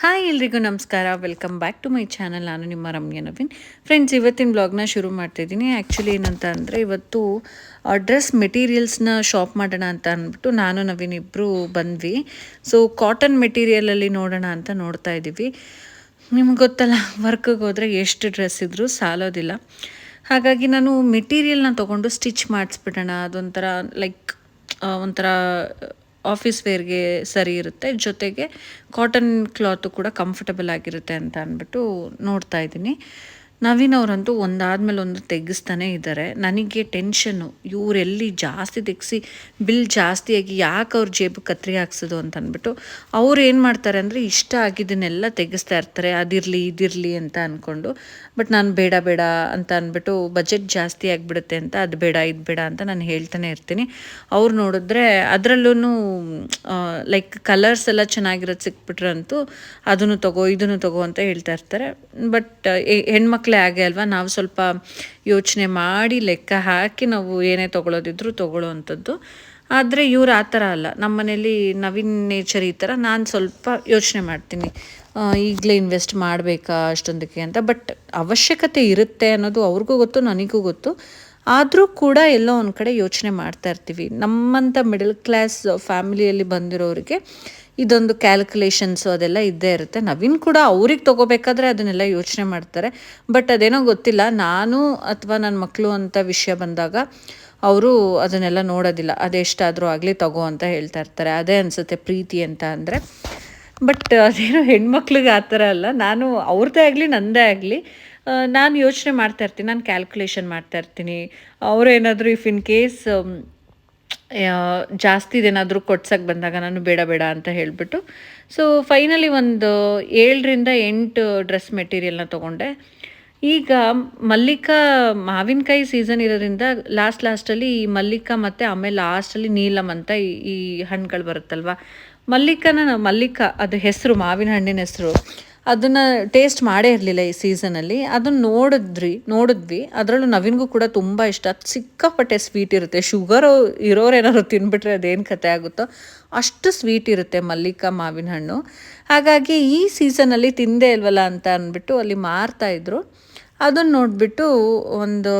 Hi ಎಲ್ರಿಗೂ ನಮಸ್ಕಾರ. Welcome back to my channel ನಾನು ನಿಮ್ಮ ರಮ್ಯ ನವೀನ್. ಫ್ರೆಂಡ್ಸ್ ಇವತ್ತಿನ ಬ್ಲಾಗ್ನ ಶುರು ಮಾಡ್ತಿದ್ದೀನಿ. ಆ್ಯಕ್ಚುಲಿ ಏನಂತ ಅಂದರೆ ಇವತ್ತು ಡ್ರೆಸ್ ಮೆಟೀರಿಯಲ್ಸ್ನ ಶಾಪ್ ಮಾಡೋಣ ಅಂತ ಅಂದ್ಬಿಟ್ಟು ನಾನು, ನವೀನ್ ಇಬ್ಬರು ಬಂದ್ವಿ. ಸೊ ಕಾಟನ್ ಮೆಟೀರಿಯಲಲ್ಲಿ ನೋಡೋಣ ಅಂತ ನೋಡ್ತಾ ಇದ್ದೀವಿ. ನಿಮ್ಗೆ ಗೊತ್ತಲ್ಲ ವರ್ಕಿಗೆ ಹೋದರೆ ಎಷ್ಟು ಡ್ರೆಸ್ ಇದ್ದರೂ ಸಾಲೋದಿಲ್ಲ. ಹಾಗಾಗಿ ನಾನು ಮೆಟೀರಿಯಲ್ನ ತೊಗೊಂಡು ಸ್ಟಿಚ್ ಮಾಡಿಸ್ಬಿಡೋಣ. ಅದೊಂಥರ ಲೈಕ್ ಒಂಥರ ಆಫೀಸ್ ವೇರ್ಗೆ ಸರಿ ಇರುತ್ತೆ. ಜೊತೆಗೆ ಕಾಟನ್ ಕ್ಲಾತು ಕೂಡ ಕಂಫರ್ಟಬಲ್ ಆಗಿರುತ್ತೆ ಅಂತ ಅಂದ್ಬಿಟ್ಟು ನೋಡ್ತಾ ಇದ್ದೀನಿ. ನವೀನ್ ಅವರಂತೂ ಒಂದಾದ್ಮೇಲೆ ಒಂದು ತೆಗೆಸ್ತಾನೆ ಇದ್ದಾರೆ ನನಗೆ ಟೆನ್ಷನ್ನು. ಇವರೆಲ್ಲಿ ಜಾಸ್ತಿ ತೆಗೆಸಿ, ಬಿಲ್ ಜಾಸ್ತಿಯಾಗಿ ಯಾಕೆ ಅವ್ರ ಜೇಬು ಕತ್ರಿ ಹಾಕ್ಸೋದು ಅಂತ ಅಂದ್ಬಿಟ್ಟು ಅವ್ರು ಏನು ಮಾಡ್ತಾರೆ ಅಂದರೆ ಇಷ್ಟ ಆಗಿದ್ದನ್ನೆಲ್ಲ ತೆಗೆಸ್ತಾ ಇರ್ತಾರೆ. ಅದಿರಲಿ, ಇದಿರಲಿ ಅಂತ ಅಂದ್ಕೊಂಡು ಬಟ್ ನಾನು ಬೇಡ ಬೇಡ ಅಂತ ಅಂದ್ಬಿಟ್ಟು ಬಜೆಟ್ ಜಾಸ್ತಿ ಆಗಿಬಿಡುತ್ತೆ ಅಂತ, ಅದು ಬೇಡ, ಇದು ಬೇಡ ಅಂತ ನಾನು ಹೇಳ್ತಾನೆ ಇರ್ತೀನಿ. ಅವ್ರು ನೋಡಿದ್ರೆ ಅದರಲ್ಲೂ ಲೈಕ್ ಕಲರ್ಸ್ ಎಲ್ಲ ಚೆನ್ನಾಗಿರೋದು ಸಿಕ್ಬಿಟ್ರಂತೂ ಅದನ್ನು ತಗೋ, ಇದನ್ನು ತಗೋ ಅಂತ ಹೇಳ್ತಾ ಇರ್ತಾರೆ. ಬಟ್ ಹೆಣ್ಮಕ್ಳೇ ಹಾಗೆ ಅಲ್ವಾ? ನಾವು ಸ್ವಲ್ಪ ಯೋಚನೆ ಮಾಡಿ ಲೆಕ್ಕ ಹಾಕಿ ನಾವು ಏನೇ ತೊಗೊಳೋದಿದ್ರು ತೊಗೊಳ್ಳೋ ಅಂಥದ್ದು ಆದರೆ ಇವ್ರು ಆ ಥರ ಅಲ್ಲ. ನಮ್ಮ ಮನೇಲಿ ನವೀನ್ ನೇಚರ್ ಈ ಥರ, ನಾನು ಸ್ವಲ್ಪ ಯೋಚನೆ ಮಾಡ್ತೀನಿ. ಈಗಲೇ ಇನ್ವೆಸ್ಟ್ ಮಾಡಬೇಕಾ ಅಷ್ಟೊಂದಕ್ಕೆ ಅಂತ. ಬಟ್ ಅವಶ್ಯಕತೆ ಇರುತ್ತೆ ಅನ್ನೋದು ಅವ್ರಿಗೂ ಗೊತ್ತು, ನನಗೂ ಗೊತ್ತು. ಆದರೂ ಕೂಡ ಎಲ್ಲೋ ಒಂದು ಕಡೆ ಯೋಚನೆ ಮಾಡ್ತಾ ಇರ್ತೀವಿ. ನಮ್ಮಂಥ ಮಿಡಲ್ ಕ್ಲಾಸ್ ಫ್ಯಾಮಿಲಿಯಲ್ಲಿ ಬಂದಿರೋರಿಗೆ ಇದೊಂದು ಕ್ಯಾಲ್ಕುಲೇಷನ್ಸು ಅದೆಲ್ಲ ಇದ್ದೇ ಇರುತ್ತೆ. ನವೀನ್ ಕೂಡ ಅವ್ರಿಗೆ ತೊಗೋಬೇಕಾದ್ರೆ ಅದನ್ನೆಲ್ಲ ಯೋಚನೆ ಮಾಡ್ತಾರೆ. ಬಟ್ ಅದೇನೋ ಗೊತ್ತಿಲ್ಲ. ನಾನು ಅಥವಾ ನನ್ನ ಮಕ್ಕಳು ಅಂತ ವಿಷಯ ಬಂದಾಗ ಅವರು ಅದನ್ನೆಲ್ಲ ನೋಡೋದಿಲ್ಲ. ಅದೆಷ್ಟಾದರೂ ಆಗಲಿ ತಗೋ ಅಂತ ಹೇಳ್ತಾ ಇರ್ತಾರೆ. ಅದೇ ಅನಿಸುತ್ತೆ ಪ್ರೀತಿ ಅಂತ ಅಂದರೆ. ಬಟ್ ಅದೇನೋ ಹೆಣ್ಮಕ್ಳಿಗೆ ಆ ಥರ ಅಲ್ಲ. ನಾನು ಅವ್ರದ್ದೇ ಆಗಲಿ ನನ್ನದೇ ಆಗಲಿ ನಾನು ಯೋಚನೆ ಮಾಡ್ತಾ ಇರ್ತೀನಿ. ನಾನು ಕ್ಯಾಲ್ಕುಲೇಷನ್ ಮಾಡ್ತಾ ಇರ್ತೀನಿ. ಅವರೇನಾದರೂ ಇಫ್ ಇನ್ ಕೇಸ್ ಜಾಸ್ತಿ ಏನಾದರೂ ಕೊಡ್ಸಕ್ಕೆ ಬಂದಾಗ ನಾನು ಬೇಡ ಬೇಡ ಅಂತ ಹೇಳಿಬಿಟ್ಟು. ಸೊ ಫೈನಲಿ ಒಂದು ಏಳರಿಂದ ಎಂಟು ಡ್ರೆಸ್ ಮೆಟೀರಿಯಲ್ನ ತೊಗೊಂಡೆ. ಈಗ ಮಲ್ಲಿಕಾ ಮಾವಿನಕಾಯಿ ಸೀಸನ್ ಇರೋದ್ರಿಂದ ಲಾಸ್ಟ್ ಲಾಸ್ಟಲ್ಲಿ ಈ ಮಲ್ಲಿಕಾ ಮತ್ತು ಆಮೇಲೆ ಲಾಸ್ಟಲ್ಲಿ ನೀಲಮ್ ಅಂತ ಈ ಈ ಹಣ್ಣುಗಳು ಬರುತ್ತಲ್ವ? ಮಲ್ಲಿಕಾನ ಮಲ್ಲಿಕಾ, ಅದು ಹೆಸರು, ಮಾವಿನ ಹಣ್ಣಿನ ಹೆಸರು. ಅದನ್ನು ಟೇಸ್ಟ್ ಮಾಡೇ ಇರಲಿಲ್ಲ ಈ ಸೀಸನಲ್ಲಿ ಅದನ್ನು ನೋಡಿದ್ರಿ, ನೋಡಿದ್ವಿ. ಅದರಲ್ಲೂ ನವೀನ್ಗೂ ಕೂಡ ತುಂಬ ಇಷ್ಟ. ಅದು ಸಿಕ್ಕಾಪಟ್ಟೆ ಸ್ವೀಟ್ ಇರುತ್ತೆ. ಶುಗರು ಇರೋರೇನಾದ್ರು ತಿನ್ಬಿಟ್ರೆ ಅದೇನು ಕತೆ ಆಗುತ್ತೋ ಅಷ್ಟು ಸ್ವೀಟ್ ಇರುತ್ತೆ ಮಲ್ಲಿಕಾ ಮಾವಿನ ಹಣ್ಣು. ಹಾಗಾಗಿ ಈ ಸೀಸನಲ್ಲಿ ತಿಂದೇ ಇಲ್ವಲ್ಲ ಅಂತ ಅಂದ್ಬಿಟ್ಟು ಅಲ್ಲಿ ಮಾರ್ತಾಯಿದ್ರು ಅದನ್ನು ನೋಡಿಬಿಟ್ಟು ಒಂದು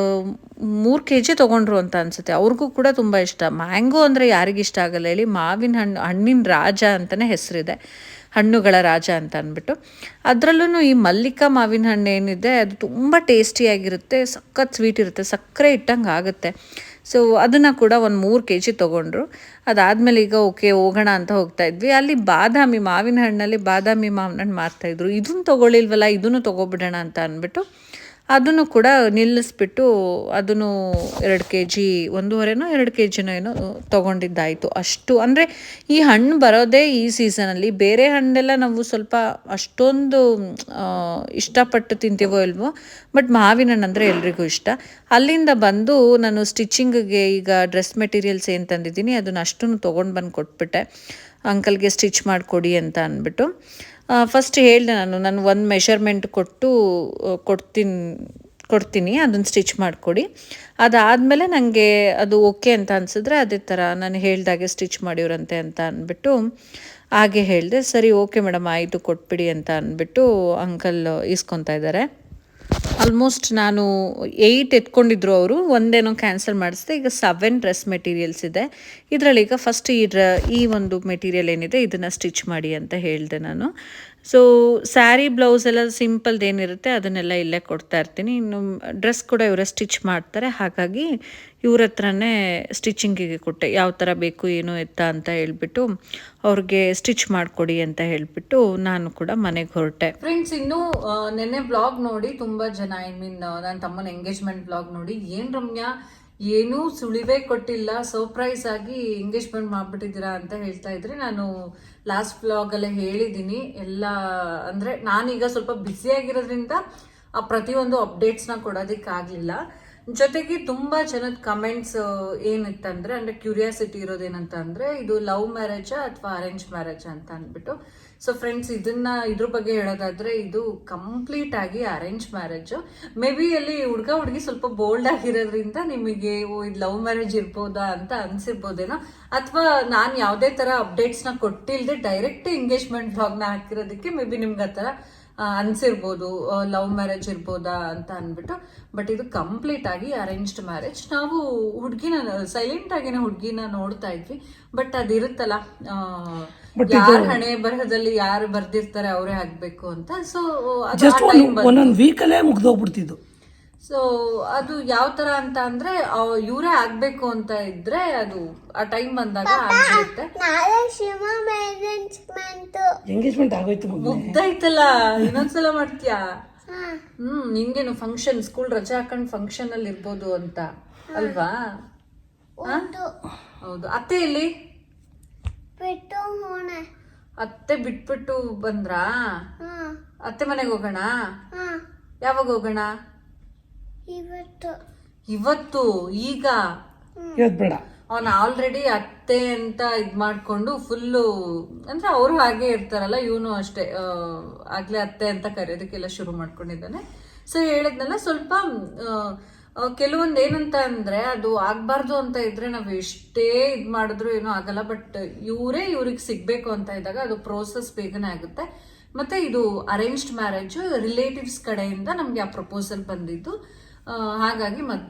ಮೂರು ಕೆ ಜಿ ತೊಗೊಂಡ್ರು ಅಂತ ಅನಿಸುತ್ತೆ. ಅವ್ರಿಗೂ ಕೂಡ ತುಂಬ ಇಷ್ಟ. ಮ್ಯಾಂಗೋ ಅಂದರೆ ಯಾರಿಗಿಷ್ಟ ಆಗಲ್ಲ ಹೇಳಿ ಮಾವಿನ ಹಣ್ಣು, ಹಣ್ಣಿನ ರಾಜ ಅಂತಲೇ ಹೆಸರಿದೆ. ಹಣ್ಣುಗಳ ರಾಜ ಅಂತ ಅಂದ್ಬಿಟ್ಟು. ಅದರಲ್ಲೂ ಈ ಮಲ್ಲಿಕಾ ಮಾವಿನ ಹಣ್ಣು ಏನಿದೆ, ಅದು ತುಂಬ ಟೇಸ್ಟಿಯಾಗಿರುತ್ತೆ ಸಖತ್ ಸ್ವೀಟ್ ಇರುತ್ತೆ, ಸಕ್ಕರೆ ಇಟ್ಟಂಗೆ ಆಗುತ್ತೆ. ಸೊ ಅದನ್ನು ಕೂಡ ಒಂದು ಮೂರು ಕೆ ಜಿ ತೊಗೊಂಡ್ರು. ಅದಾದಮೇಲೆ ಈಗ ಓಕೆ, ಹೋಗೋಣ ಅಂತ ಹೋಗ್ತಾ ಇದ್ವಿ. ಅಲ್ಲಿ ಬಾದಾಮಿ, ಮಾವಿನ ಹಣ್ಣಲ್ಲಿ ಬಾದಾಮಿ ಮಾವಿನ ಹಣ್ಣು ಮಾರ್ತಾಯಿದ್ರು ಇದನ್ನು ತೊಗೊಳ್ಳಿಲ್ವಲ್ಲ, ಇದನ್ನು ತೊಗೊಬಿಡೋಣ ಅಂತ ಅಂದ್ಬಿಟ್ಟು ಅದನ್ನು ಕೂಡ ನಿಲ್ಲಿಸ್ಬಿಟ್ಟು ಅದನ್ನು ಎರಡು ಕೆ ಜಿ ಒಂದೂವರೆನೋ ಎರಡು ಕೆ ಜಿನೋ ಏನೋ ತೊಗೊಂಡಿದ್ದಾಯಿತು ಅಷ್ಟು. ಅಂದರೆ ಈ ಹಣ್ಣು ಬರೋದೇ ಈ ಸೀಸನಲ್ಲಿ. ಬೇರೆ ಹಣ್ಣೆಲ್ಲ ನಾವು ಸ್ವಲ್ಪ ಅಷ್ಟೊಂದು ಇಷ್ಟಪಟ್ಟು ತಿಂತೀವೋ ಇಲ್ವೋ, ಬಟ್ ಮಾವಿನ ಹಣ್ಣು ಅಂದರೆ ಎಲ್ರಿಗೂ ಇಷ್ಟ. ಅಲ್ಲಿಂದ ಬಂದು ನಾನು ಸ್ಟಿಚಿಂಗಿಗೆ ಈಗ ಡ್ರೆಸ್ ಮೆಟೀರಿಯಲ್ಸ್ ಏನು ತಂದಿದ್ದೀನಿ, ಅದನ್ನು ಅಷ್ಟನ್ನು ತೊಗೊಂಡು ಬಂದು ಕೊಟ್ಬಿಟ್ಟೆ. ಅಂಕಲ್ಗೆ ಸ್ಟಿಚ್ ಮಾಡಿಕೊಡಿ ಅಂತ ಅಂದ್ಬಿಟ್ಟು. ಫಸ್ಟ್ ಹೇಳಿದೆ ನಾನು ನಾನು ಒಂದು ಮೆಷರ್ಮೆಂಟ್ ಕೊಟ್ಟು ಕೊಡ್ತೀನಿ ಕೊಡ್ತೀನಿ ಅದನ್ನು ಸ್ಟಿಚ್ ಮಾಡಿಕೊಡಿ. ಅದಾದಮೇಲೆ ನನಗೆ ಅದು ಓಕೆ ಅಂತ ಅನಿಸಿದ್ರೆ ಅದೇ ಥರ ನಾನು ಹೇಳ್ದಾಗೆ ಸ್ಟಿಚ್ ಮಾಡಿವ್ರಂತೆ ಅಂತ ಅಂದ್ಬಿಟ್ಟು ಹಾಗೆ ಹೇಳಿದೆ, ಸರಿ ಓಕೆ ಮೇಡಮ್ ಆಯಿತು, ಕೊಟ್ಬಿಡಿ ಅಂತ ಅಂದ್ಬಿಟ್ಟು ಅಂಕಲ್ ಇಸ್ಕೊತಾ ಇದ್ದಾರೆ ಆಲ್ಮೋಸ್ಟ್ ನಾನು ಏಯ್ಟ್ ಎತ್ಕೊಂಡಿದ್ರು ಅವರು, ಒಂದೇನೋ ಕ್ಯಾನ್ಸಲ್ ಮಾಡಿಸಿದೆ, ಈಗ ಸೆವೆನ್ ಡ್ರೆಸ್ ಮೆಟೀರಿಯಲ್ಸ್ ಇದೆ. ಇದರಲ್ಲಿ ಈಗ ಫಸ್ಟ್ ಈ ಡ್ರ ಈ ಒಂದು ಮೆಟೀರಿಯಲ್ ಏನಿದೆ, ಇದನ್ನು ಸ್ಟಿಚ್ ಮಾಡಿ ಅಂತ ಹೇಳಿದೆ ನಾನು. ಸೊ ಸ್ಯಾರಿ ಬ್ಲೌಸ್ ಎಲ್ಲ ಸಿಂಪಲ್ದು ಏನಿರುತ್ತೆ ಅದನ್ನೆಲ್ಲ ಇಲ್ಲೇ ಕೊಡ್ತಾ ಇರ್ತೀನಿ. ಇನ್ನು ಡ್ರೆಸ್ ಕೂಡ ಇವರೇ ಸ್ಟಿಚ್ ಮಾಡ್ತಾರೆ. ಹಾಗಾಗಿ ಇವ್ರ ಹತ್ರನೇ ಸ್ಟಿಚಿಂಗಿಗೆ ಕೊಟ್ಟೆ. ಯಾವ ಥರ ಬೇಕು, ಏನು ಎತ್ತ ಅಂತ ಹೇಳ್ಬಿಟ್ಟು ಅವ್ರಿಗೆ ಸ್ಟಿಚ್ ಮಾಡಿಕೊಡಿ ಅಂತ ಹೇಳ್ಬಿಟ್ಟು ನಾನು ಕೂಡ ಮನೆಗೆ ಹೊರಟೆ. ಫ್ರೆಂಡ್ಸ್ ಇನ್ನು ನೆನ್ನೆ ಬ್ಲಾಗ್ ನೋಡಿ ತುಂಬ ಜನ ಐ ಮೀನ್ ನನ್ನ ತಮ್ಮನ ಎಂಗೇಜ್ಮೆಂಟ್ ಬ್ಲಾಗ್ ನೋಡಿ ಏನು ರಮ್ಯಾ, ಏನೂ ಸುಳಿವೇ ಕೊಟ್ಟಿಲ್ಲ ಸರ್ಪ್ರೈಸ್ ಆಗಿ ಎಂಗೇಜ್ಮೆಂಟ್ ಮಾಡಿಬಿಟ್ಟಿದ್ದೀರಾ ಅಂತ ಹೇಳ್ತಾ ಇದ್ರೆ ನಾನು ಲಾಸ್ಟ್ ಬ್ಲಾಗಲ್ಲೇ ಹೇಳಿದ್ದೀನಿ ಎಲ್ಲ ಅಂದರೆ ನಾನೀಗ ಸ್ವಲ್ಪ ಬ್ಯುಸಿಯಾಗಿರೋದ್ರಿಂದ ಆ ಪ್ರತಿಯೊಂದು ಅಪ್ಡೇಟ್ಸ್ನ ಕೊಡೋದಕ್ಕಾಗಲಿಲ್ಲ ಜೊತೆಗೆ ತುಂಬ ಜನದ ಕಮೆಂಟ್ಸ್ ಏನಿತ್ತಂದ್ರೆ ಅಂದರೆ ಕ್ಯೂರಿಯಾಸಿಟಿ ಇರೋದೇನಂತ ಅಂದರೆ ಇದು ಲವ್ ಮ್ಯಾರೇಜಾ ಅಥವಾ ಅರೇಂಜ್ ಮ್ಯಾರೇಜಾ ಅಂತ ಅಂದ್ಬಿಟ್ಟು. ಸೊ ಫ್ರೆಂಡ್ಸ್ ಇದನ್ನ ಇದ್ರ ಬಗ್ಗೆ ಹೇಳೋದಾದ್ರೆ ಇದು ಕಂಪ್ಲೀಟ್ ಆಗಿ ಅರೇಂಜ್ ಮ್ಯಾರೇಜ್ ಮೇ ಬಿ ಅಲ್ಲಿ ಹುಡುಗ ಹುಡುಗಿ ಸ್ವಲ್ಪ ಬೋಲ್ಡ್ ಆಗಿರೋದ್ರಿಂದ ನಿಮಗೆ, ಓ, ಇದು ಲವ್ ಮ್ಯಾರೇಜ್ ಇರ್ಬೋದಾ ಅಂತ ಅನ್ಸಿರ್ಬೋದೇನೋ. ಅಥವಾ ನಾನು ಯಾವುದೇ ತರ ಅಪ್ಡೇಟ್ಸ್ನ ಕೊಟ್ಟಿಲ್ದೆ ಡೈರೆಕ್ಟ್ ಎಂಗೇಜ್ಮೆಂಟ್ ಬ್ಲಾಗ್ನ ಹಾಕಿರೋದಕ್ಕೆ ಮೇ ಬಿ ನಿಮ್ಗೆ ಆ ಥರ ಅನ್ಸಿರ್ಬೋದು ಲವ್ ಮ್ಯಾರೇಜ್ ಇರ್ಬೋದಾ ಅಂತ ಅಂದ್ಬಿಟ್ಟು ಬಟ್ ಇದು ಕಂಪ್ಲೀಟ್ ಆಗಿ ಅರೇಂಜ್ಡ್ ಮ್ಯಾರೇಜ್ ನಾವು ಹುಡುಗಿನ ಸೈಲೆಂಟ್ ಆಗಿನ ಹುಡುಗಿನ ನೋಡ್ತಾ ಇದ್ವಿ. ಬಟ್ ಅದಿರುತ್ತಲ್ಲ ಯಾರ ಹಣೆ ಬರಹದಲ್ಲಿ ಯಾರು ಬರ್ದಿರ್ತಾರೆ ಅವರೇ ಆಗ್ಬೇಕು ಅಂತ. ಸೊ ಜಸ್ಟ್ ಒಂದು ಒಂದೊಂದು ವೀಕಲ್ಲೇ ಮುಗ್ದೋಗ್ಬಿಡ್ತಿದ್ದು. ಸೊ ಅದು ಯಾವ ತರ ಅಂತ ಅಂದ್ರೆ ಇವರೇ ಆಗ್ಬೇಕು ಅಂತ ಇದ್ರೆ ಅದು ಆ ಟೈಮ್ ಬಂದಾಗ ಆಗ್ಬಿಡುತ್ತೆ. ಎಂಗೇಜ್ಮೆಂಟ್ ಆಗೋಯ್ತು ಮಗು ಮುಗ್ದಾಯ್ತಲ್ಲ ಇನ್ನೊಂದ್ಸಲ ಮಾಡ್ತೀಯಾ? ಹ್ಮ್ ನಿಂಗೇನು ಫಂಕ್ಷನ್ ಸ್ಕೂಲ್ ರಜೆ ಹಾಕೊಂಡ್ ಫಂಕ್ಷನ್ ಅಲ್ಲಿ ಇರ್ಬೋದು ಅಂತ. ಅಲ್ವಾ? ಹೌದು. ಅತ್ತೆ ಇಲ್ಲಿ ಬಿಟ್ಟು ಹೋಣ ಅತ್ತೆ ಬಿಟ್ಬಿಟ್ಟು ಬಂದ್ರಾ? ಅತ್ತೆ ಮನೆಗೆ ಹೋಗೋಣ? ಹಾ. ಯಾವಾಗ ಹೋಗೋಣ? ಇವತ್ತು. ಇವತ್ತು? ಈಗ? ಇವತ್ತು ಬೇಡ. ಅವನ್ ಆಲ್ರೆಡಿ ಅತ್ತೆ ಅಂತ ಇದ್ ಮಾಡ್ಕೊಂಡು ಫುಲ್ಲು ಅಂದ್ರೆ ಅವರು ಹಾಗೆ ಇರ್ತಾರಲ್ಲ ಇವನು ಅಷ್ಟೇ ಆಗ್ಲೇ ಅತ್ತೆ ಅಂತ ಕರೆಯೋದಕ್ಕೆಲ್ಲ ಶುರು ಮಾಡ್ಕೊಂಡಿದ್ದಾನೆ. ಸೊ ಹೇಳಿದ್ನಲ್ಲ ಸ್ವಲ್ಪ ಕೆಲವೊಂದ್ ಏನಂತ ಅಂದ್ರೆ ಅದು ಆಗ್ಬಾರ್ದು ಅಂತ ಇದ್ರೆ ನಾವು ಎಷ್ಟೇ ಇದು ಮಾಡಿದ್ರು ಏನೂ ಆಗಲ್ಲ, ಬಟ್ ಇವರೇ ಇವ್ರಿಗೆ ಸಿಗ್ಬೇಕು ಅಂತ ಇದ್ದಾಗ ಅದು ಪ್ರೋಸೆಸ್ ಬೇಗನೆ ಆಗುತ್ತೆ. ಮತ್ತೆ ಇದು ಅರೇಂಜ್ಡ್ ಮ್ಯಾರೇಜ್ ರಿಲೇಟಿವ್ಸ್ ಕಡೆಯಿಂದ ನಮಗೆ ಆ ಪ್ರಪೋಸಲ್ ಬಂದಿದ್ದು. ಹಾಗಾಗಿ ಮದ್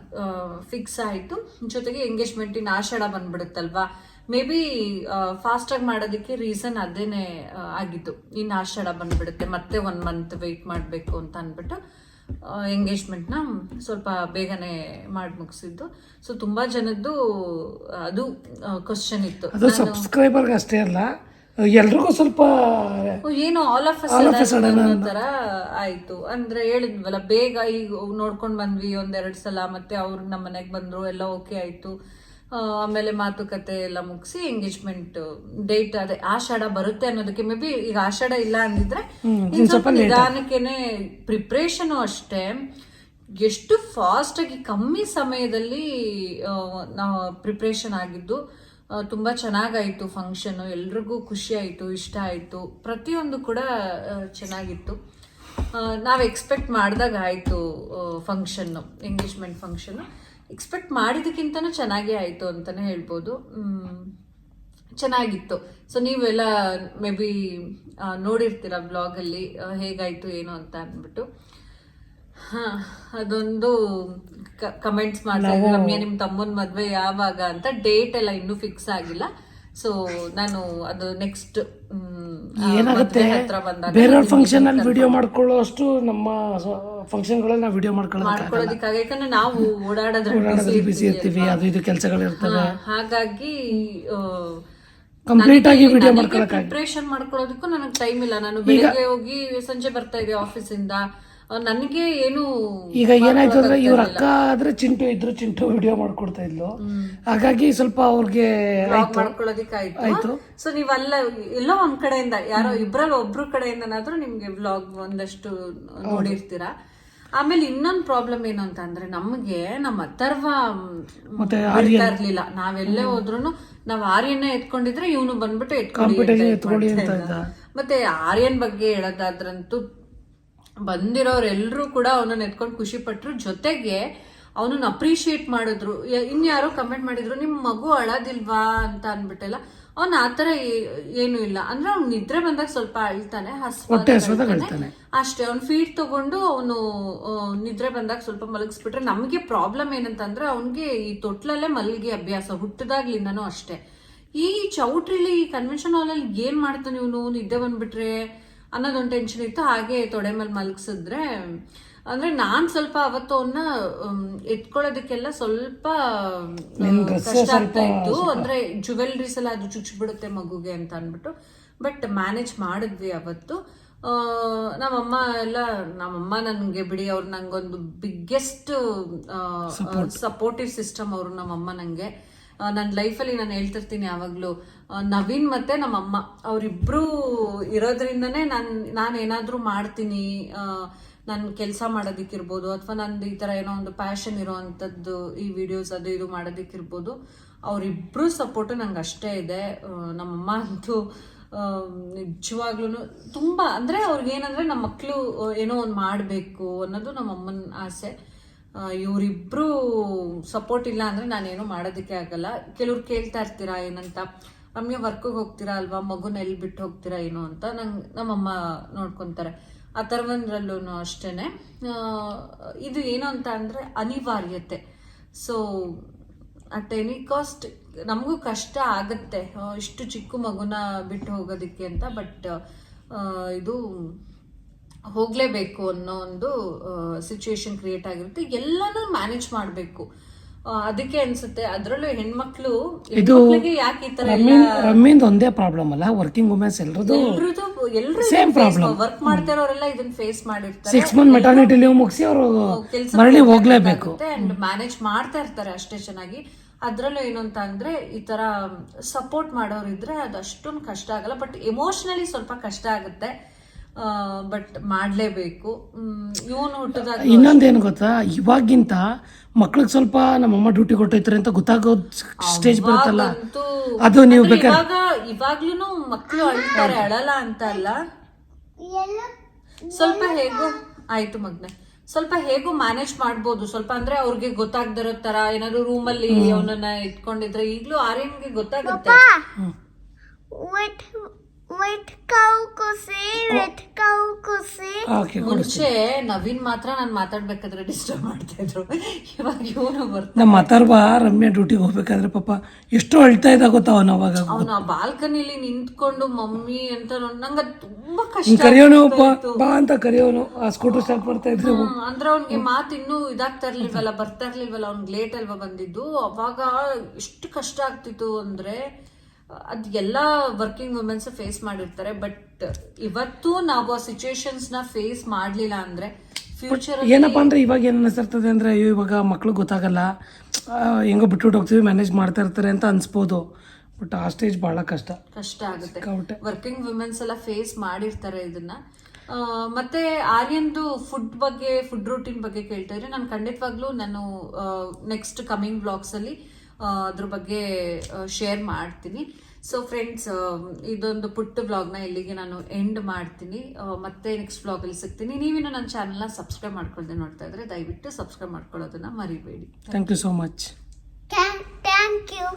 ಫಿಕ್ಸ್ ಆಯಿತು. ಜೊತೆಗೆ ಎಂಗೇಜ್ಮೆಂಟಿನ ಆಷಾಢ ಬಂದ್ಬಿಡುತ್ತಲ್ವಾ? ಮೇ ಬಿ ಫಾಸ್ಟಾಗಿ ಮಾಡೋದಕ್ಕೆ ರೀಸನ್ ಅದೇನೆ ಆಗಿದ್ದು. ಇನ್ನು ಆಷಾಢ ಬಂದ್ಬಿಡುತ್ತೆ, ಮತ್ತೆ ಒನ್ ಮಂತ್ ವೆಯ್ಟ್ ಮಾಡಬೇಕು ಅಂತ ಅಂದ್ಬಿಟ್ಟು. ಎಂಗೇಜ್ಮೆಂಟ್ನ ಸ್ವಲ್ಪ ಬೇಗನೆ ಮಾಡಿ ಮುಗಿಸಿದ್ದು. ಸೊ ತುಂಬ ಜನದ್ದು ಅದು ಕ್ವಶನ್ ಇತ್ತು. ಅದು ಸಬ್ಸ್ಕ್ರೈಬರ್ಗೆ ಅಷ್ಟೇ ಅಲ್ಲ ಎಲ್ರಿಗೂ ಸ್ವಲ್ಪ ಏನು ಆಲ್ ಆಫ್ ತರ ಆಯ್ತು. ಅಂದ್ರೆ ಹೇಳಿದ್ವಲ್ಲ ಬೇಗ ಈಗ ನೋಡ್ಕೊಂಡ್ ಬಂದ್ವಿ ಒಂದೆರಡು ಸಲ ಮತ್ತೆ ಅವ್ರು ನಮ್ಮ ಮನೆಗ್ ಬಂದ್ರು ಎಲ್ಲ ಓಕೆ ಆಯ್ತು. ಆಮೇಲೆ ಮಾತುಕತೆ ಎಲ್ಲ ಮುಗಿಸಿ ಎಂಗೇಜ್ಮೆಂಟ್ ಡೇಟ್ ಅದೇ ಆಷಾಢ ಬರುತ್ತೆ ಅನ್ನೋದಕ್ಕೆ ಮೇ ಬಿ ಈಗ ಆಷಾಢ ಇಲ್ಲ ಅಂದಿದ್ರೆ ಇನ್ನು ಸ್ವಲ್ಪ ನಿಧಾನಕ್ಕೇನೆ ಪ್ರಿಪ್ರೇಷನ್ ಅಷ್ಟೇ. ಎಷ್ಟು ಫಾಸ್ಟ್ ಆಗಿ ಕಮ್ಮಿ ಸಮಯದಲ್ಲಿ ನಾವು ಪ್ರಿಪ್ರೇಷನ್ ಆಗಿದ್ದು ತುಂಬಾ ಚೆನ್ನಾಗಾಯ್ತು ಫಂಕ್ಷನ್ ಎಲ್ರಿಗೂ ಖುಷಿ ಆಯ್ತು ಇಷ್ಟ ಆಯ್ತು ಪ್ರತಿಯೊಂದು ಕೂಡ ಚೆನ್ನಾಗಿತ್ತು. ನಾವು ಎಕ್ಸ್ಪೆಕ್ಟ್ ಮಾಡಿದಾಗ ಆಯ್ತು ಫಂಕ್ಷನ್ ಎಂಗೇಜ್ಮೆಂಟ್ ಫಂಕ್ಷನ್ ಎಕ್ಸ್ಪೆಕ್ಟ್ ಮಾಡಿದ್ದಕ್ಕಿಂತನೂ ಚೆನ್ನಾಗೇ ಆಯ್ತು ಅಂತಾನೆ ಹೇಳ್ಬೋದು. ಹ್ಮ್ ಚೆನ್ನಾಗಿತ್ತು. ಸೊ ನೀವೆಲ್ಲ ಮೇ ಬಿ ನೋಡಿರ್ತೀರ ಬ್ಲಾಗಲ್ಲಿ ಹೇಗಾಯ್ತು ಏನು ಅಂತ ಅಂದ್ಬಿಟ್ಟು. ಹಾ ಅದೊಂದು ಕಮೆಂಟ್ಸ್ ಮಾಡ್ತಾ ನಮಗೆ ನಿಮ್ಮ ನಿಮ್ ತಮ್ಮನ್ ಮದ್ವೆ ಯಾವಾಗ ಅಂತ ಡೇಟ್ ಎಲ್ಲ ಇನ್ನೂ ಫಿಕ್ಸ್ ಆಗಿಲ್ಲ. ಸೊ ನಾನು ಅದು ನೆಕ್ಸ್ಟ್ ಏನಾಗುತ್ತೆ? ಬೇರೆಯವ್ರ ಫಂಕ್ಷನ್ ಅಲ್ಲಿ ವಿಡಿಯೋ ಮಾಡ್ಕೊಳ್ಳೋ ಅಷ್ಟು ನಮ್ಮ ಫಂಕ್ಷನ್ಗಳಲ್ಲಿ ನಾವು ವಿಡಿಯೋ ಮಾಡ್ಕೊಳ್ಳೋದಕ್ಕೆ ಮಾಡ್ಕೊಳ್ಳೋದಿಕ್ಕಾಗ ಯಾಕಂದ್ರೆ ನಾವು ಓಡಾಡೋದ್ರಲ್ಲಿ ಬಿಸಿ ಇರ್ತೀವಿ ಅದು ಇದು ಕೆಲಸಗಳಿರ್ತವೆ. ಹಾಗಾಗಿ ಕಂಪ್ಲೀಟ್ ಆಗಿ ವಿಡಿಯೋ ಮಾಡ್ಕೊಳ್ಳೋಕೆ ಪ್ರಿಪ್ರೇಷನ್ ಮಾಡ್ಕೊಳ್ಳೋದಕ್ಕೂ ನನಗೆ ಟೈಮ್ ಇಲ್ಲ. ನಾನು ಬೆಳಿಗ್ಗೆ ಹೋಗಿ ಸಂಜೆ ಬರ್ತಾ ಇದ್ದೆ ಆಫೀಸಿಂದ ನನಗೆ ಏನು ಈಗ ಏನಾಯ್ತು ಅಂದ್ರೆ ಇವ್ರ ಅಕ್ಕ ಆದ್ರೆ ಚಿಂಟು ಇದ್ರು ಚಿಂಟು ವಿಡಿಯೋ ಮಾಡ್ಕೊಡ್ತಾ ಇದ್ಲು. ಹಾಗಾಗಿ ಸ್ವಲ್ಪ ಅವ್ರಿಗೆ ಮಾಡ್ಕೊಳ್ಳೋದಿಕ್ಕಾಯ್ತು ಸೊ ನೀವಲ್ಲ ಎಲ್ಲೋ ಒಂದ್ ಕಡೆಯಿಂದ ಯಾರೋ ಇಬ್ರಲ್ಲಿ ಒಬ್ರು ಕಡೆಯಿಂದನಾದ್ರೂ ನಿಮ್ಗೆ ಬ್ಲಾಗ್ ಒಂದಷ್ಟು ನೋಡಿರ್ತೀರಾ? ಆಮೇಲೆ ಇನ್ನೊಂದ್ ಪ್ರಾಬ್ಲಮ್ ಏನು ಅಂತ ಅಂದ್ರೆ ನಮ್ಗೆ ನಮ್ಮ ಅಥರ್ವ ಇರ್ಲಿಲ್ಲ. ನಾವೆಲ್ಲೇ ಹೋದ್ರು ನಾವ್ ಆರ್ಯನ್ನ ಎತ್ಕೊಂಡಿದ್ರೆ ಇವನು ಬಂದ್ಬಿಟ್ಟು ಎತ್ಕೊಂಡು ಮತ್ತೆ ಆರ್ಯನ್ ಬಗ್ಗೆ ಹೇಳೋದಾದ್ರಂತೂ ಬಂದಿರೋರೆಲ್ಲರೂ ಕೂಡ ಅವನನ್ನ ಎತ್ಕೊಂಡು ಖುಷಿ ಪಟ್ಟರು ಜೊತೆಗೆ ಅವನನ್ನ ಅಪ್ರಿಶಿಯೇಟ್ ಮಾಡಿದ್ರು. ಇನ್ಯಾರೋ ಕಮೆಂಟ್ ಮಾಡಿದ್ರು ನಿಮ್ ಮಗು ಅಳದಿಲ್ವಾ? ಅಂತ ಅಂದ್ಬಿಟ್ಟೆಲ್ಲ ಅವ್ನ ಆತರ ಏನು ಇಲ್ಲ. ಅಂದ್ರೆ ಅವ್ನ್ ನಿದ್ರೆ ಬಂದಾಗ ಸ್ವಲ್ಪ ಅಳ್ತಾನೆ. ಅಷ್ಟೇ ಅವ್ನ್ ಫೀಡ್ ತಗೊಂಡು ಅವನು ನಿದ್ರೆ ಬಂದಾಗ ಸ್ವಲ್ಪ ಮಲಗಿಸ್ಬಿಟ್ರೆ ನಮಗೆ ಪ್ರಾಬ್ಲಮ್ ಏನಂತಂದ್ರೆ ಅವನ್ಗೆ ಈ ತೊಟ್ಲಲ್ಲೇ ಮಲಗಿ ಅಭ್ಯಾಸ ಹುಟ್ಟದಾಗ್ಲಿಂದನೂ ಅಷ್ಟೇ. ಈ ಚೌಟ್ರಿಲಿ ಈ ಕನ್ವೆನ್ಷನ್ ಹಾಲ್ ಅಲ್ಲಿ ಏನ್ ಮಾಡ್ತಾನೆ ಇವನು? ನಿದ್ದೆ ಬಂದ್ಬಿಟ್ರೆ ಅನ್ನೋದೊಂದು ಟೆನ್ಷನ್ ಇತ್ತು ಹಾಗೆ ತೊಡೆ ಮೇಲೆ ಮಲಗಿಸಿದ್ರೆ ಅಂದ್ರೆ ನಾನ್ ಸ್ವಲ್ಪ ಅವತ್ತು ಅವನ್ನ ಎತ್ಕೊಳ್ಳೋದಕ್ಕೆಲ್ಲ ಸ್ವಲ್ಪ ಕಷ್ಟ ಆಗ್ತಾ ಇತ್ತು. ಅಂದ್ರೆ ಜುವೆಲ್ರೀಸ್ ಎಲ್ಲ ಅದು ಚುಚ್ಚಿಬಿಡುತ್ತೆ ಮಗುಗೆ ಅಂತ ಅನ್ಬಿಟ್ಟು ಬಟ್ ಮ್ಯಾನೇಜ್ ಮಾಡಿದ್ವಿ ಅವತ್ತು. ಆ, ನಮ್ಮಮ್ಮ ಎಲ್ಲ ನಮ್ಮಮ್ಮ ನನಗೆ ಬಿಡಿ ಅವ್ರು ನಂಗೊಂದು ಬಿಗ್ಗೆಸ್ಟ್ ಸಪೋರ್ಟಿವ್ ಸಿಸ್ಟಮ್ ಅವರು ನಮ್ಮಮ್ಮ ನಂಗೆ. ನನ್ನ ಲೈಫಲ್ಲಿ ನಾನು ಹೇಳ್ತಿರ್ತೀನಿ ಯಾವಾಗಲೂ ನವೀನ್ ಮತ್ತೆ ನಮ್ಮಮ್ಮ. ಅವರಿಬ್ರು ಇರೋದ್ರಿಂದನೇ ನಾನು ನಾನು ಏನಾದರೂ ಮಾಡ್ತೀನಿ ನಾನು ಕೆಲಸ ಮಾಡೋದಕ್ಕಿರ್ಬೋದು, ಅಥವಾ ನಂದು ಈ ಥರ ಏನೋ ಒಂದು ಪ್ಯಾಷನ್ ಇರೋ ಅಂಥದ್ದು ಈ ವಿಡಿಯೋಸ್ ಅದು ಇದು ಮಾಡೋದಕ್ಕಿರ್ಬೋದು ಅವರಿಬ್ಬರು ಸಪೋರ್ಟು ನಂಗೆ ಅಷ್ಟೇ ಇದೆ. ನಮ್ಮಮ್ಮ ಅಂತೂ ನಿಜವಾಗ್ಲೂ ತುಂಬ, ಅಂದರೆ ಅವ್ರಿಗೇನಂದರೆ ನಮ್ಮ ಮಕ್ಕಳು ಏನೋ ಒಂದು ಮಾಡಬೇಕು ಅನ್ನೋದು ನಮ್ಮಮ್ಮನ ಆಸೆ. ಇವರಿಬ್ಬರು ಸಪೋರ್ಟ್ ಇಲ್ಲ ಅಂದರೆ ನಾನೇನು ಮಾಡೋದಕ್ಕೆ ಆಗಲ್ಲ. ಕೆಲವ್ರು ಕೇಳ್ತಾ ಇರ್ತೀರಾ ಏನಂತ? ರಮ್ಯ ವರ್ಕಿಗೆ ಹೋಗ್ತೀರಾ ಅಲ್ವಾ? ಮಗುನ ಎಲ್ಲಿ ಬಿಟ್ಟು ಹೋಗ್ತೀರಾ ಏನೋ ಅಂತ ನಂಗೆ ನಮ್ಮಮ್ಮ ನೋಡ್ಕೊತಾರೆ. ಆ ಥರವಂದ್ರಲ್ಲೂ ಅಷ್ಟೇ ಇದು ಏನು ಅಂತ ಅಂದರೆ ಅನಿವಾರ್ಯತೆ. ಸೊ ಅಟ್ ಎನಿ ಕಾಸ್ಟ್ ನಮಗೂ ಕಷ್ಟ ಆಗುತ್ತೆ. ಇಷ್ಟು ಚಿಕ್ಕ ಮಗುನ ಬಿಟ್ಟು ಹೋಗೋದಕ್ಕೆ ಅಂತ ಬಟ್ ಇದು ಹೋಗಲೇಬೇಕು ಅನ್ನೋ ಒಂದು ಸಿಚುವೇಶನ್ ಕ್ರಿಯೇಟ್ ಆಗಿರುತ್ತೆ. ಎಲ್ಲನೂ ಮ್ಯಾನೇಜ್ ಮಾಡಬೇಕು. ಅದಕ್ಕೆ ಅನ್ಸುತ್ತೆ. ಅದರಲ್ಲೂ ಹೆಣ್ಮಕ್ಳು ಇದು ಯಾಕೆ ಈ ತರ ರಮ್ಮಿಂದ ಒಂದೇ ಪ್ರಾಬ್ಲಮ್ ಅಲ್ಲ? ವರ್ಕಿಂಗ್ ವುಮೆನ್ಸ್ ಎಲ್ರದ್ದು ಎಲ್ರು Same problem. ವರ್ಕ್ ಮಾಡ್ತಾ ಇರೋರೆಲ್ಲ ಇದನ್ನ ಫೇಸ್ ಮಾಡಿರ್ತಾರೆ. ಸಿಕ್ಸ್ ಮಂತ್ ಮೆಟರ್ನಿಟಿ ಲೀವ್ ಮುಗಿಸಿ ಅವರು ಮರಳಿ ಹೋಗ್ಲೇಬೇಕು. ಅಂಡ್ ಮ್ಯಾನೇಜ್ ಮಾಡ್ತಾ ಇರ್ತಾರೆ ಅಷ್ಟೇ ಚೆನ್ನಾಗಿ. ಅದ್ರಲ್ಲೂ ಏನಂತ ಅಂತ ಅಂದ್ರೆ ಈ ತರ ಸಪೋರ್ಟ್ ಮಾಡೋರು ಇದ್ರೆ ಅದು ಅಷ್ಟೊಂದು ಕಷ್ಟ ಆಗಲ್ಲ. ಬಟ್ ಎಮೋಷನಲಿ ಸ್ವಲ್ಪ ಕಷ್ಟ ಆಗುತ್ತೆ. ಬಟ್ ಮಾಡಲೇಬೇಕು. ಇವನು ಹುಟ್ಟಿದಾಗ ಇನ್ನೊಂದೇನು ಗೊತ್ತಾ? ಇವಾಗಿಂತ ಮಕ್ಳಿಗೆ ಸ್ವಲ್ಪ ನಮ್ಮಮ್ಮ ಡ್ಯೂಟಿ ಕೊಟ್ಟೈತ್ರಿ ಅಂತ ಗೊತ್ತಾಗೋ ಸ್ಟೇಜ್ ಬರುತ್ತಲ್ಲ? ಅದು ನೀವು ಇವಾಗ ಇವಾಗ್ಲೂ ಮಕ್ಕಳು ಅಳ್ತಾರೆ ಅಳಲ್ಲ ಅಂತ ಅಲ್ಲ? ಸ್ವಲ್ಪ ಹೇಗೋ ಆಯ್ತು ಮಗ್ನೆ. ಸ್ವಲ್ಪ ಹೇಗೂ ಮ್ಯಾನೇಜ್ ಮಾಡ್ಬೋದು. ಸ್ವಲ್ಪ ಅಂದ್ರೆ ಅವ್ರಿಗೆ ಗೊತ್ತಾಗ್ದಿರೋ ತರ ಏನಾದ್ರು ರೂಮಲ್ಲಿ ಅವನನ್ನ ಇಟ್ಕೊಂಡಿದ್ರೆ ಈಗ್ಲೂ ಆರ್ಯನ್ಗೆ ಗೊತ್ತಾಗುತ್ತೆ. ವೆಟ್ ವೆಟ್ ಕಾವು ಕುಸಿ ವೆಟ್ ಕಾವು ಕುಸಿ ಮುಂಚೆ ನವೀನ್ ಮಾತ್ರ ನಾನು ಮಾತಾಡ್ಬೇಕಾದ್ರೆ ಡಿಸ್ಟರ್ಬ್ ಮಾಡ್ತಾ ಇದ್ರು. ಇವಾಗ ಇವನು ಬರ್ತಾನೆ ನಮ್ಮ ಅಥರ್ವ ರಮ್ಯಾ ಡ್ಯೂಟಿಗೆ ಹೋಗ್ಬೇಕಾದ್ರೆ ಪಾಪ ಎಷ್ಟು ಅಳ್ತಾ ಇದ್ದ ಗೊತ್ತಾ ಅವನು ಅವಾಗ ಅವನು ಆ ಬಾಲ್ಕನಿಲಿ ನಿಂತ್ಕೊಂಡು ಮಮ್ಮಿ ಅಂತ ನಂಗೆ ತುಂಬಾ ಕಷ್ಟ ಕರೆಯೋನು ಬಾ ಬಾ ಅಂತ ಕರೆಯೋನು. ಆ ಸ್ಕೂಟರ್ ಸ್ಟಾರ್ಟ್ ಮಾಡ್ತಾ ಇದ್ರೆ. ಅಂದ್ರೆ ಅವ್ನಿಗೆ ಮಾತು ಇನ್ನೂ ಇದಾಗ್ತಾ ಇರ್ಲಿಲ್ವಲ್ಲ ಬರ್ತಾ ಇರ್ಲಿಲ್ವಲ್ಲ ಅವ್ನಿಗೆ ಲೇಟ್ ಅಲ್ವಾ ಬಂದಿದ್ದು. ಅವಾಗ ಎಷ್ಟು ಕಷ್ಟ ಆಗ್ತಿತ್ತು ಅಂದ್ರೆ ಅದ್ ಎಲ್ಲ ವರ್ಕಿಂಗ್ ವುಮೆನ್ಸ್ ಫೇಸ್ ಮಾಡಿರ್ತಾರೆ ಬಟ್ ಇವತ್ತು ನಾವು ಆ ಸಿಚುಯೇಷನ್ಸ್ನ ಫೇಸ್ ಮಾಡ್ಲಿಲ್ಲ ಅಂದ್ರೆ ಫ್ಯೂಚರ್ ಏನಪ್ಪಾ ಅಂದ್ರೆ ಇವಾಗ ಏನು ಅನಿಸಿರ್ತದೆ ಅಂದ್ರೆ ಅಯ್ಯೋ ಇವಾಗ ಮಕ್ಳು ಗೊತ್ತಾಗಲ್ಲ. ಹೆಂಗೋ ಬಿಟ್ಬಿಟ್ಟು ಹೋಗ್ತೀವಿ ಮ್ಯಾನೇಜ್ ಮಾಡ್ತಾ ಇರ್ತಾರೆ ಅಂತ ಅನ್ಸ್ಬೋದು. ಬಟ್ ಆ ಸ್ಟೇಜ್ ಬಹಳ ಕಷ್ಟ. ಕಷ್ಟ ಆಗುತ್ತೆ. ವರ್ಕಿಂಗ್ ವುಮೆನ್ಸ್ ಎಲ್ಲ ಫೇಸ್ ಮಾಡಿರ್ತಾರೆ ಇದನ್ನ. ಮತ್ತೆ ಆರ್ಯನ್ದು ಫುಡ್ ಬಗ್ಗೆ ಫುಡ್ ರೂಟೀನ್ ಬಗ್ಗೆ ಕೇಳ್ತಾ ಇದ್ರೆ ನಾನು ಖಂಡಿತವಾಗ್ಲೂ ನಾನು ನೆಕ್ಸ್ಟ್ ಕಮಿಂಗ್ ಬ್ಲಾಗ್ಸ್ ಅಲ್ಲಿ ಅದ್ರ ಬಗ್ಗೆ ಶೇರ್ ಮಾಡ್ತೀನಿ. ಸೊ ಫ್ರೆಂಡ್ಸ್ ಇದೊಂದು ಪುಟ್ಟ ವ್ಲಾಗ್ನ ಇಲ್ಲಿಗೆ ನಾನು ಎಂಡ್ ಮಾಡ್ತೀನಿ. ಮತ್ತೆ ನೆಕ್ಸ್ಟ್ ವ್ಲಾಗಲ್ಲಿ ಸಿಗ್ತೀನಿ. ನೀವಿನ್ನು ನನ್ನ ಚಾನಲ್ನ ಸಬ್ಸ್ಕ್ರೈಬ್ ಮಾಡ್ಕೊಳ್ದೆ ನೋಡ್ತಾ ಇದ್ರೆ ದಯವಿಟ್ಟು ಸಬ್ಸ್ಕ್ರೈಬ್ ಮಾಡ್ಕೊಳ್ಳೋದನ್ನ ಮರಿಬೇಡಿ. Thank you so much thank you